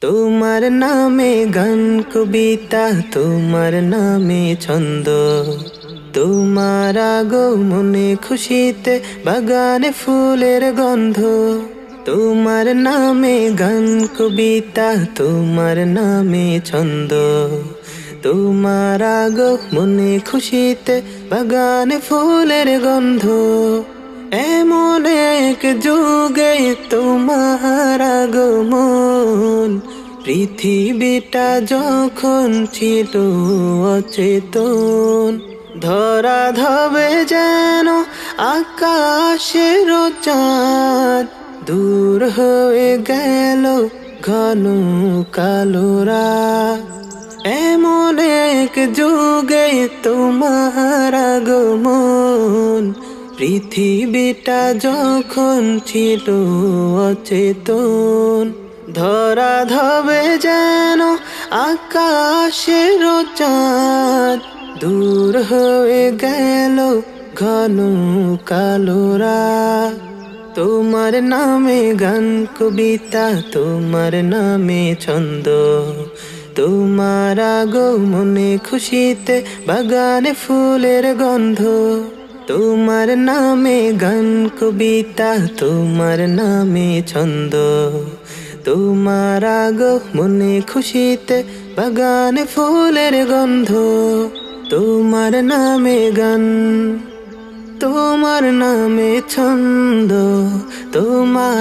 তোমার নামে গান কবিতা, তোমার নামে ছন্দ। তোমার আগো মনে খুশিতে বাগানে ফুলের গন্ধ। তোমার নামে গান কবিতা, তোমার নামে ছন্দ। তোমার আগো মনে খুশিতে বাগানে ফুলের গন্ধ। এমন এক যুগে তোমার আগমন পৃথিবীটা যখন ছিল অচেতন ধরা ধবে যেন আকাশের চাঁদ দূর হয়ে গেল ঘন কালোরা এমন এক যুগে তোমার আগমন, পৃথিবীটা যখন ছিল অচেতন ধরা ধবে যেন আকাশের চাঁদ। দূর হয়ে গেল ঘন কালোরা তোমার নামে গান কবিতা, তোমার নামে ছন্দ। তোমার আগো মনে খুশিতে বাগানে ফুলের গন্ধ। তোমার নামে গান কবিতা, তোমার নামে ছন্দ। তোমার আগ মনে খুশিতে বাগানে ফুলের গন্ধ। তোমার নামে গান তোমার নামে ছন্দ তোমার